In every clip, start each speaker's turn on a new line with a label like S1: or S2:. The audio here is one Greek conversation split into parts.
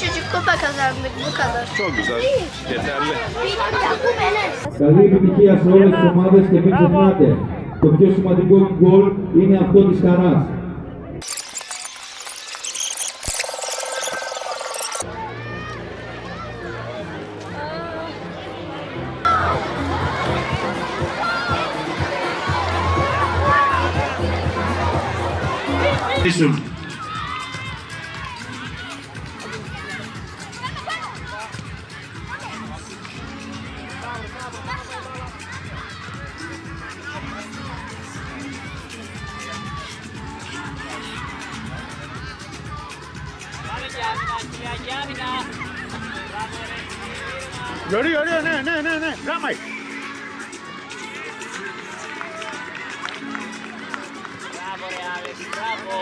S1: küçücük kupa kazandık bu kadar.
S2: Çok güzel. Yeterli.
S3: Καλή επιτυχία σε όλες τις ομάδες και μην ξεχνάτε, το πιο σημαντικό γκολ είναι αυτό της χαράς. Ίσως.
S2: Görüyor, görüyor. Ne, ne, ne, ne. Ramayın.
S4: Μπράβο ρε Άλεξ, μπράβο.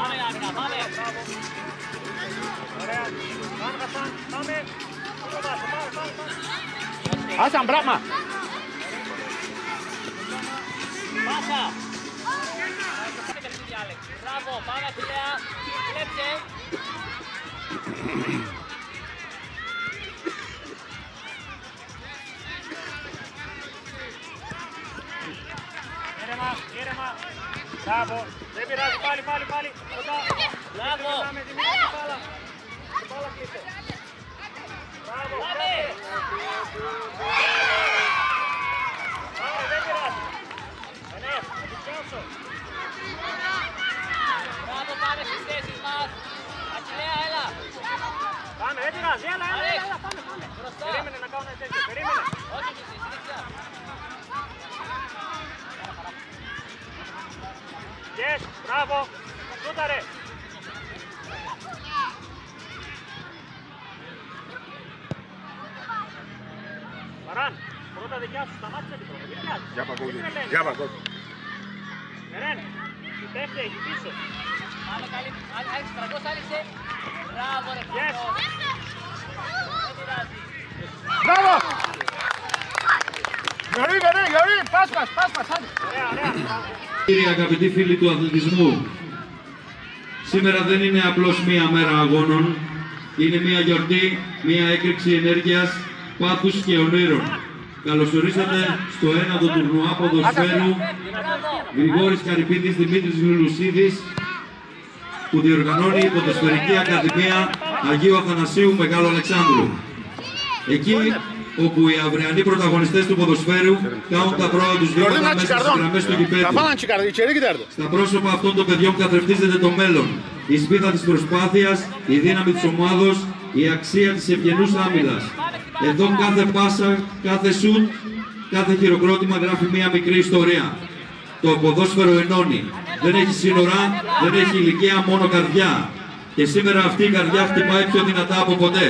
S4: Πάμε Άμυνα, πάμε.
S2: Άσαν, πράγμα.
S4: Πάσα. Μπράβο, πάμε Αχιλέα. Κλέψε.
S5: Ήρεμα, Μπράβο. Δεν πειράζει, πάλι, πάλι, πάλι. Κοντά.
S4: Μπράβο.
S5: Πάμε, Δημήτρη, την μπάλα. Την μπάλα κλείσε. Μπράβο,
S4: Πάμε.
S5: Πάμε, δεν πειράζει. Ενές, θα την πιάσω.
S4: Μπράβο, πάμε στις θέσεις μας. Αχιλέα, έλα.
S5: Πάμε, δεν πειράζει. Έλα, έλα,
S4: Άλεξ.
S5: έλα, έλα, πάμε, πάμε.
S4: Μπροστά.
S5: Περίμενε να κάνω τέτοιο, περίμενε.
S4: Όχι,
S5: δικιά σου, σταμάτησε την πρώτα. Δεν πειράζει.
S2: Για παγκόσμιο.
S5: Δεν τρελαίνεις.
S2: Για παγκόσμιο.
S5: Ερέν, η πέφτει, έχει πίσω.
S4: Πάμε καλή. Άλ- Άλεξ, τραγός, Άλεξε. Μπράβο ρε
S5: Yes.
S4: Φρανκό. Δεν πειράζει.
S2: Μπράβο. Γιωρί, γιωρί, γιωρί. Πας μας, πας μας. Άντε.
S5: Ωραία, ωραία.
S3: Κύριοι αγαπητοί φίλοι του αθλητισμού, σήμερα δεν είναι απλώς μία μέρα αγώνων, είναι μία γιορτή, μία έκρηξη ενέργειας, πάθους και ονείρων. Καλωσορίσατε στο ένατο τουρνουά ποδοσφαίρου Γρηγόρης Καρυπίδης Δημήτρης Λουλουσίδης που διοργανώνει η Ποδοσφαιρική Ακαδημία Αγίου Αθανασίου Μεγάλου Αλεξάνδρου. Εκεί όπου οι αυριανοί πρωταγωνιστές του ποδοσφαίρου κάνουν τα πρώτα τους
S2: Γιωρί,
S3: βήματα
S2: να
S3: μέσα στις
S2: τσικαρδόν.
S3: γραμμές του
S2: Θα
S3: γηπέδου.
S2: φάνε τσικαρδί, içeri giderdi.
S3: Στα πρόσωπα αυτών των παιδιών καθρεφτίζεται το μέλλον, η σπίθα της προσπάθειας, η δύναμη της ομάδος, η αξία της ευγενούς άμυλας. Εδώ κάθε πάσα, κάθε σουτ, κάθε χειροκρότημα γράφει μία μικρή ιστορία. Το ποδόσφαιρο ενώνει. Δεν έχει σύνορα, δεν έχει ηλικία, μόνο καρδιά. Και σήμερα αυτή η καρδιά χτυπάει πιο δυνατά από ποτέ.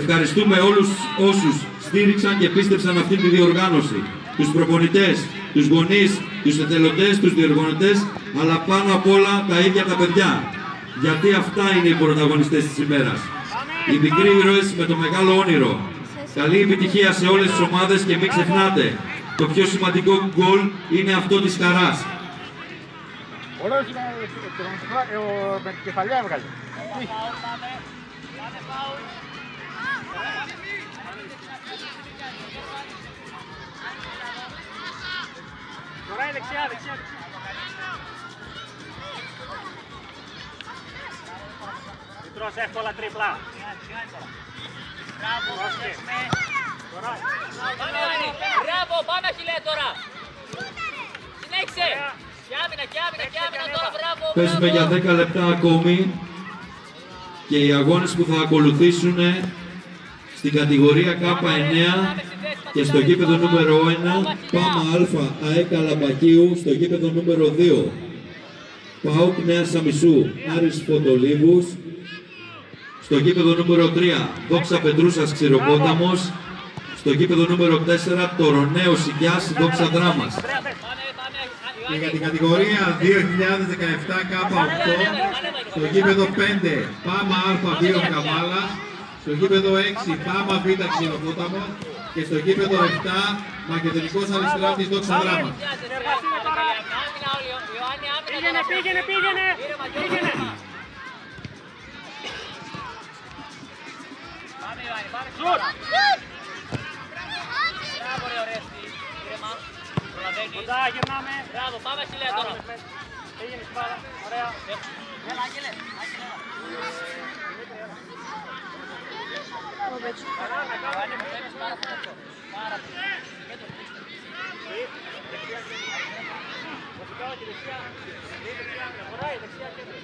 S3: Ευχαριστούμε όλους όσους στήριξαν και πίστεψαν αυτή τη διοργάνωση. Τους προπονητές, τους γονείς, τους εθελοντές, τους διοργανωτές, αλλά πάνω απ' όλα τα ίδια τα παιδιά. Γιατί αυτά είναι οι πρωταγωνιστές της ημέρας. Οι μικροί ήρωες με το μεγάλο όνειρο. Καλή επιτυχία σε όλες τις ομάδες και μην ξεχνάτε, το πιο σημαντικό γκολ είναι αυτό της χαράς.
S2: Ωραίος είναι ε, ο- με την κεφαλιά έβγαλε.
S5: Τώρα η δεξιά, δεξιά, δεξιά. Μην τρως εύκολα τρίπλα.
S4: Μπράβο,
S5: Δώστε.
S4: προσέξουμε.
S5: Τώρα.
S4: Πάμε Άννη. Μπράβο, πάμε Αχιλέα τώρα. Συνέχισε. Και άμυνα, και άμυνα, και άμυνα τώρα, μπράβο,
S3: Παίζουμε για
S4: μπράβο.
S3: 10 λεπτά ακόμη και οι αγώνες που θα ακολουθήσουν στην κατηγορία K9 και στο γήπεδο νούμερο 1 Πάμα Α ΑΕΚ Αλαμπακίου στο γήπεδο νούμερο 2 ΠΑΟΚ Νέα Σαμισού Άρης Φωτολίβους στο γήπεδο νούμερο 3 Δόξα Πετρούσας Ξηροπόταμος. Στο γήπεδο νούμερο 4 Τωρονέο Σικιάς Δόξα Δράμας.
S4: Πάμε, πάμε,
S6: Και για
S4: Ιωάννη.
S6: την κατηγορία 2017 K8 στο γήπεδο 5 Πάμα Α2 Καμάλα, στο γήπεδο 6 Πάμα Β Ξηροπόταμο και στο γήπεδο 7 Μακεδονικός Αλιστράφης Δόξα Δράμα.
S5: Πήγαινε, πήγαινε, πήγαινε,
S4: πήγαινε. Πάμε,
S5: πάμε,
S4: πάμε. Μπράβο ρε Ορέστη, ήρεμα, προλαβαίνεις. Μπράβο, πάμε έλα. Ιωάννη, μου φαίνεις πάρα πολύ αυτό. Πάρα πολύ. Κέντρο, δείξτε.
S5: Βασικά όχι δεξιά. Ή δεξιά. Χωράει δεξιά κέντρο.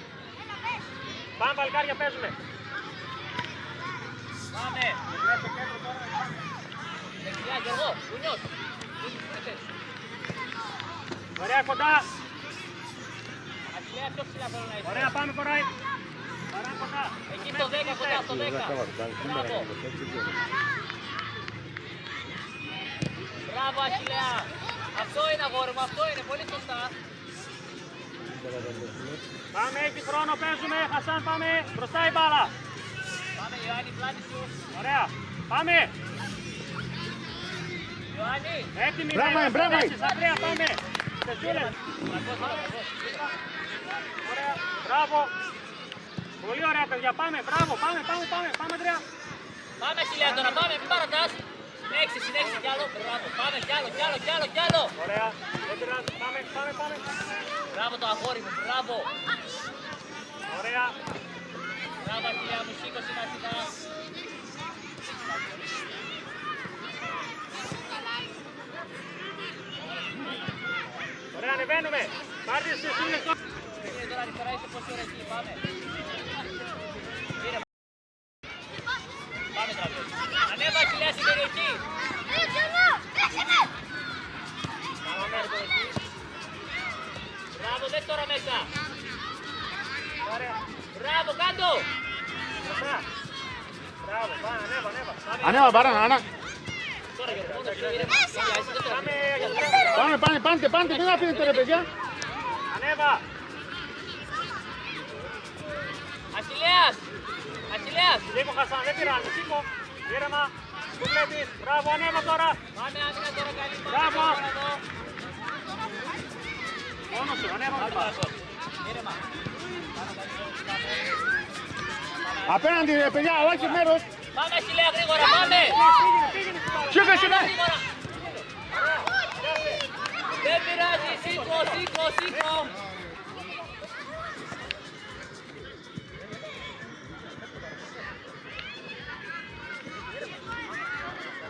S5: Πάμε παλικάρια, παίζουμε.
S4: Πάμε. Δεξιά, Γιώργο. Κουνιός.
S5: Ωραία, κοντά.
S4: Αχιλέα, πιο ψηλά θέλω να είσαι.
S5: Ωραία, πάμε κοράει. Παρά κοντά.
S4: Εκεί στο 10, κοντά στο 10. Μπράβο. Μπράβο, Αχιλέα. Αυτό είναι αγόρι μου, αυτό είναι πολύ σωστά.
S5: Πάμε, έχει χρόνο, παίζουμε. Χασάν, πάμε. Μπροστά η μπάλα.
S4: Πάμε, Ιωάννη, πλάτη σου.
S5: Ωραία. Πάμε.
S4: Ιωάννη.
S5: Έτοιμοι.
S2: Μπράβο,
S5: να είμαστε
S2: μπράβο.
S5: θέσεις. Αντρέα, πάμε. Τεσούλες.
S4: Μπράβο, μπράβο.
S5: Ωραία. Μπράβο. Πολύ ωραία, παιδιά. Πάμε. Μπράβο. Πάμε, πάμε, πάμε. Πάμε, Αντρέα.
S4: Πάμε, Αχιλέα, τώρα πάμε, μην παρατάς. Συνέχισε, συνέχισε κι άλλο. Μπράβο, πάμε κι άλλο, κι άλλο, κι άλλο, κι άλλο.
S5: Ωραία. Δεν πειράζει. Πάμε, πάμε, πάμε.
S4: Μπράβο το αγόρι μου, μπράβο.
S5: Ωραία.
S4: Μπράβο, Αχιλέα μου, σήκωσε να σιγά.
S5: Ωραία, ανεβαίνουμε. Πάρτε στις τεσούλες.
S4: Είναι τώρα αριστερά, είσαι πόση ώρα εκεί, πάμε. Ήρεμα. Πάμε τραπέζι. Ανέβα, Αχιλέα, στην περιοχή. Πάμε, έρχομαι εκεί. Μπράβο, δες τώρα μέσα.
S5: Ωραία.
S4: Μπράβο, κάτω.
S5: Μπροστά. Μπράβο. Πάμε, ανέβα, ανέβα. Πάμε.
S2: Ανέβα, παρά, ανά.
S4: Τώρα, Γιώργο, μόνο πιο ήρεμα. Ήλια, εσύ δεν το
S5: Πάμε,
S4: αφήνεις.
S5: Αγγελέα.
S2: Πάμε, πάμε, πάντε, πάντε,
S5: Μόνο σου, ανέβα.
S4: Πάμε τώρα εδώ. Ήρεμα.
S2: Απέναντι ρε παιδιά, αλλάξε μέρος.
S4: Πάμε Αχιλέα γρήγορα, πάμε.
S5: Πήγαινε, πήγαινε στην μπάλα.
S2: Σήκω, σήκω.
S4: Γρήγορα. Δεν πειράζει, σήκω, σήκω, σήκω.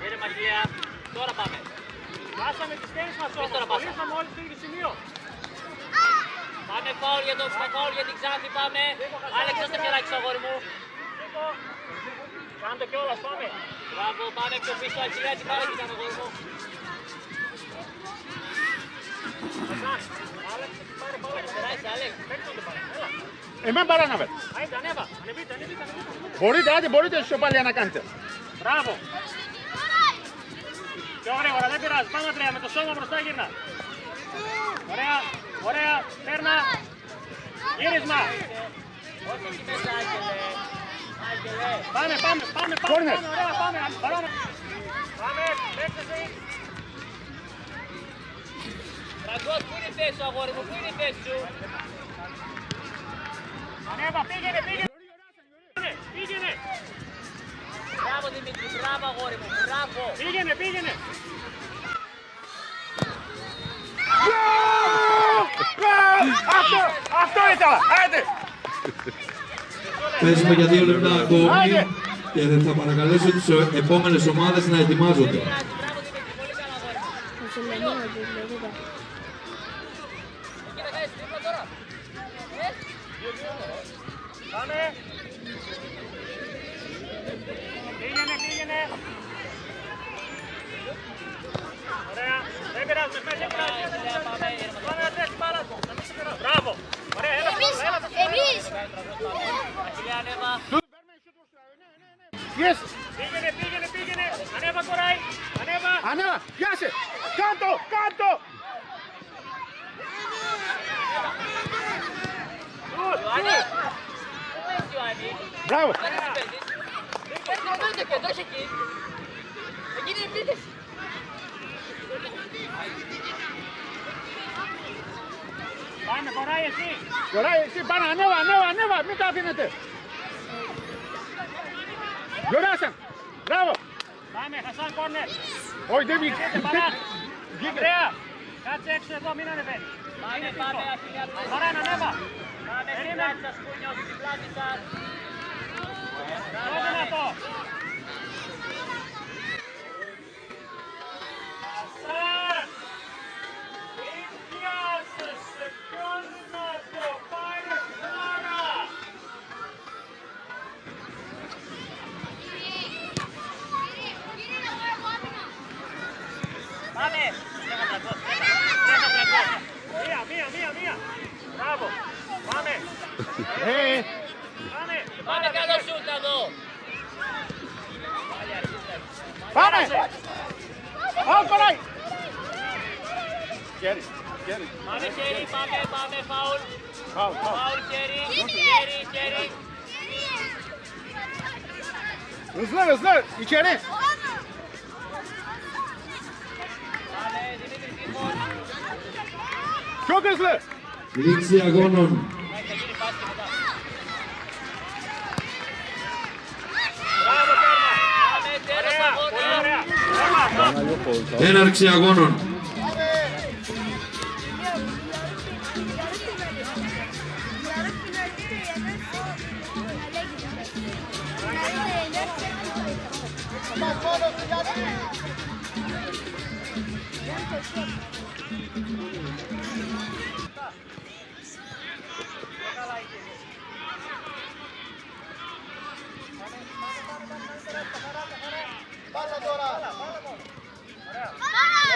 S4: Ήρεμα Αχιλέα. Τώρα πάμε.
S5: Βάσαμε τις τέννις μας όμως.
S4: τώρα πάσα.
S5: Κολλήσαμε όλοι στο ίδιο σημείο.
S4: Πάμε φάουλ για το φάουλ για την Ξάνθη, πάμε. Άλεξ, δώστε χεράκι στο αγόρι μου.
S5: Σήκω. Κάντε κιόλας, πάμε.
S4: Μπράβο, πάμε πιο πίσω, Αχιλέα, τι πάρα κοιτάνε αγόρι μου.
S5: Χασάν. Άλεξ, πάρε μπάλα.
S4: Αριστερά είσαι, Άλεξ.
S5: Παίξτε τον μπάλα. Έλα.
S2: Εμένα παράναβε.
S5: Άιντε, ανέβα. Ανεβείτε, ανεβείτε, ανεβείτε.
S2: Μπορείτε, άντε, μπορείτε ισοπαλία να κάνετε.
S5: Μπράβο. Πιο γρήγορα, δεν πειράζει. Πάμε Αντρέα, με το σώμα μπροστά γύρνα. Ωραία, ωραία, πέρνα. Γύρισμα.
S4: Όχι εκεί μέσα, Άγγελε. Άγγελε.
S5: Πάμε, πάμε, πάμε, πάμε,
S2: Κόρνερ.
S5: πάμε, ωραία, πάμε. Πάμε, πάμε, παίξτε εσύ.
S4: Ραγκός, πού είναι η θέση σου, αγόρι μου, πού είναι η θέση σου;
S5: Ανέβα, πήγαινε, πήγαινε. Πήγαινε, πήγαινε,
S4: Μπράβο Δημήτρη, μπράβο αγόρι μου, μπράβο.
S5: πήγαινε, πήγαινε.
S2: Αυτό, αυτό ήθελα, άντε.
S3: Παίζουμε για δύο λεπτά ακόμη
S2: Άντε.
S3: και θα παρακαλέσω τις ε, επόμενες ομάδες να ετοιμάζονται.
S4: Μπράβο Δημήτρη, πολύ καλά αγόρι μου. Εκεί να κάνεις τρίπλα τώρα. Ε,
S5: Πάμε. Πήγαινε, πήγαινε. Ωραία. Δεν πειράζει, με πέντε
S4: Πάμε, Αχιλέα, πάμε, ήρεμα.
S5: Πάμε να τρέξει μπάλα. Να μην σε περάσει. Μπράβο. Ωραία, έλα, έλα, έλα.
S4: Αχιλέα, ανέβα.
S2: Yes,
S5: Πήγαινε, πήγαινε, πήγαινε. Ανέβα κοράει. Ανέβα.
S2: ανέβα, πιάσε. Κάτω, κάτω.
S4: Ιωάννη. Πού είσαι Ιωάννη.
S2: Μπράβο.
S4: Δεν είναι παίζεις. Παίρνει το πέντε και δώσε εκεί. Εκεί είναι η επίθεση.
S5: Πάμε, κοράει εσύ.
S2: Ωραία, εσύ πάνω, ανέβα, ανέβα, ανέβα, μην τα αφήνετε. Γιωράσαν, Μπράβο.
S5: Πάμε, Χασάν κόρνερ.
S2: Όχι, δεν βγήκε.
S5: Βγήκε παρά. Ανδρέα, κάτσε έξω εδώ, μην ανεβαίνει.
S4: Πάμε, πάμε, Αχίλη, από το-
S5: Παρά, ανέβα.
S4: Πάμε στην πλάτη σας, κούνιος, στην πλάτη σας.
S5: Πιο δυνατό. Χασάν.
S2: Pane! Al Panay! Geri, geri.
S4: Abi Şeri, Pabe, Pabe, Faul.
S2: Faul, Faul.
S4: Faul Şeri, Şeri, Şeri.
S2: Hızlı hızlı içeri. Çok hızlı.
S5: Lincia Gonon.
S3: Έναρξη αγώνων.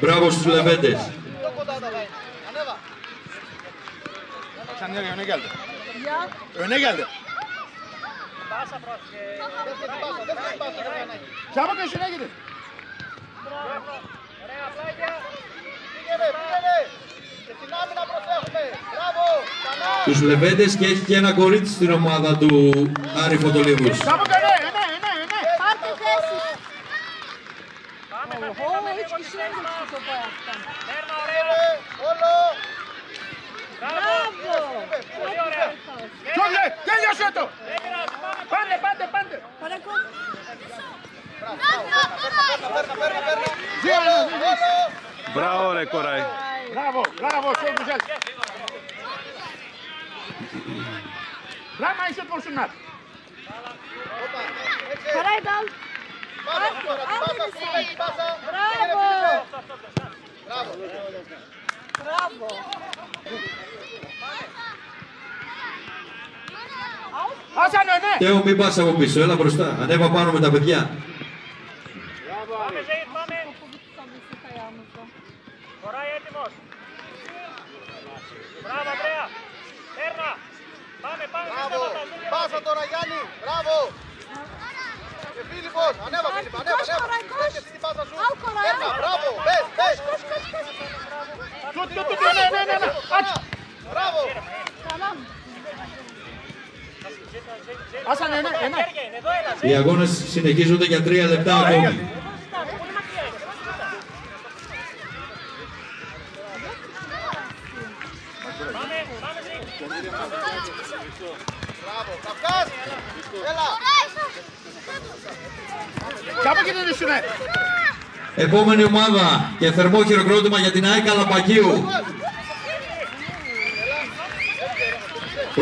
S3: Μπράβο στους Λεβέντες.
S2: Sen nereye öne geldi? Öne geldi. Çabuk üstüne gidin.
S5: Ωραία, πλάγια.
S3: Τους Λεβέντες και έχει και ένα κορίτσι στην ομάδα του Άρη Φωτολίβους.
S2: Çabuk öne, öne, öne,
S5: Oo
S1: hiç kişiye geçti topu ayaktan.
S5: Bravo.
S2: Çok iyi. Gel
S5: ya şu top.
S2: Pande, pande, pande.
S1: Para
S2: kol.
S7: Bravo le Koray.
S2: Bravo, bravo, çok güzel. Bırakmayın şut vursunlar. Koray dal.
S3: Τέο μην πας από πίσω, έλα μπροστά. Ανέβα πάνω με τα παιδιά.
S5: Πάμε, Ζεϊτ, πάμε.
S1: Topu tutabilsek ayağımızla.
S5: Κοράει έτοιμος. Μπράβο, Ανδρέα. Τέρμα. Πάμε, πάμε. μην σταματάς, μην
S8: Πάσα
S5: σταματάς.
S8: τώρα Γιάννη, μπράβο! Και Φίλιππος, ανέβα
S1: Koş,
S8: Φίλιππ, ανέβα,
S1: koş,
S8: ανέβα.
S1: Koray, koş.
S8: Πες την πάσα σου.
S1: Al Koray,
S8: Τέρμα,
S1: al.
S8: μπράβο, μπες, μπες.
S1: Koş, koş, koş.
S2: Tut, tut, tut. Öne, öne, öne, öne. Aç.
S8: Μπράβο.
S1: Tamam.
S2: Hasan öne, öne.
S5: Χέρια είναι, εδώ έλα, Ζεϊτ.
S3: Οι αγώνες συνεχίζονται για 3 λεπτά ακόμη.
S5: Πάμε, πάμε, Ζεϊτ.
S8: Μπράβο, Καυκάς. Έλα.
S2: Çabuk gidin üstüne.
S3: Επόμενη ομάδα και θερμό χειροκρότημα για την ΑΕΚ Καλαπακίου.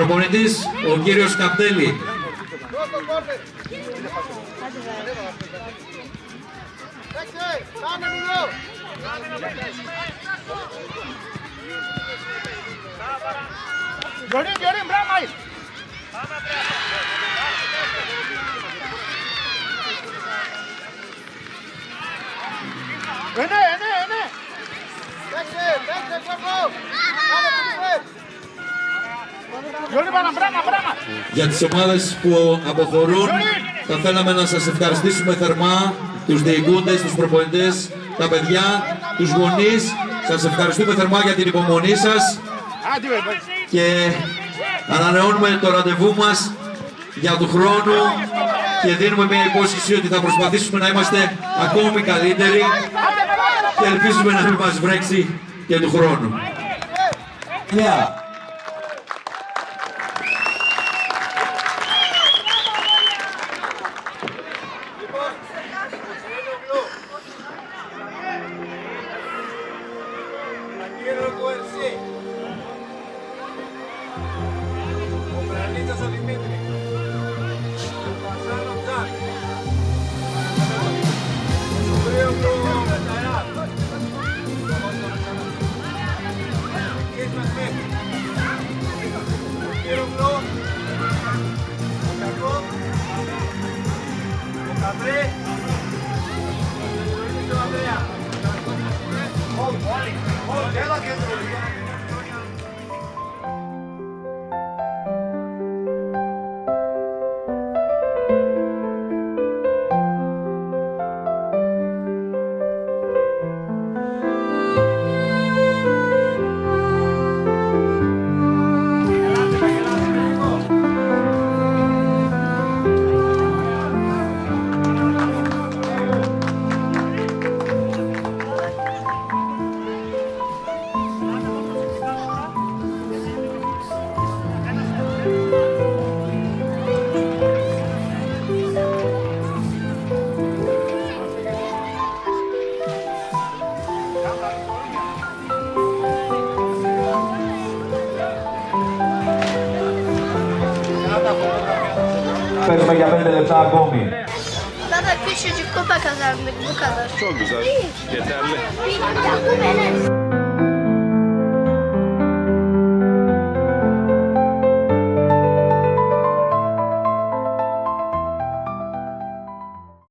S3: Προπονητής ο κύριος Καπτέλη.
S8: Δώσ' το κόρνερ. Παίξε, κάνε μιλό.
S2: Görün, görün, bırakmayın. Öne, öne, öne.
S8: Παίξε, παίξε, Γιώργο. Κάνε
S3: Για τις ομάδες που αποχωρούν, θα θέλαμε να σας ευχαριστήσουμε θερμά, τους διοικούντες, τους προπονητές, τα παιδιά, τους γονείς. Σας ευχαριστούμε θερμά για την υπομονή σας
S2: Άντε, βέβαια.
S3: και ανανεώνουμε το ραντεβού μας για του χρόνου και δίνουμε μια υπόσχεση ότι θα προσπαθήσουμε να είμαστε ακόμη καλύτεροι και ελπίζουμε να μην μας βρέξει και του χρόνου. Yeah. Olimpíadas Leyla Gomi.
S9: Baba küçücük kupa kazandık bu kadar.
S7: Çok güzel. Yeterli.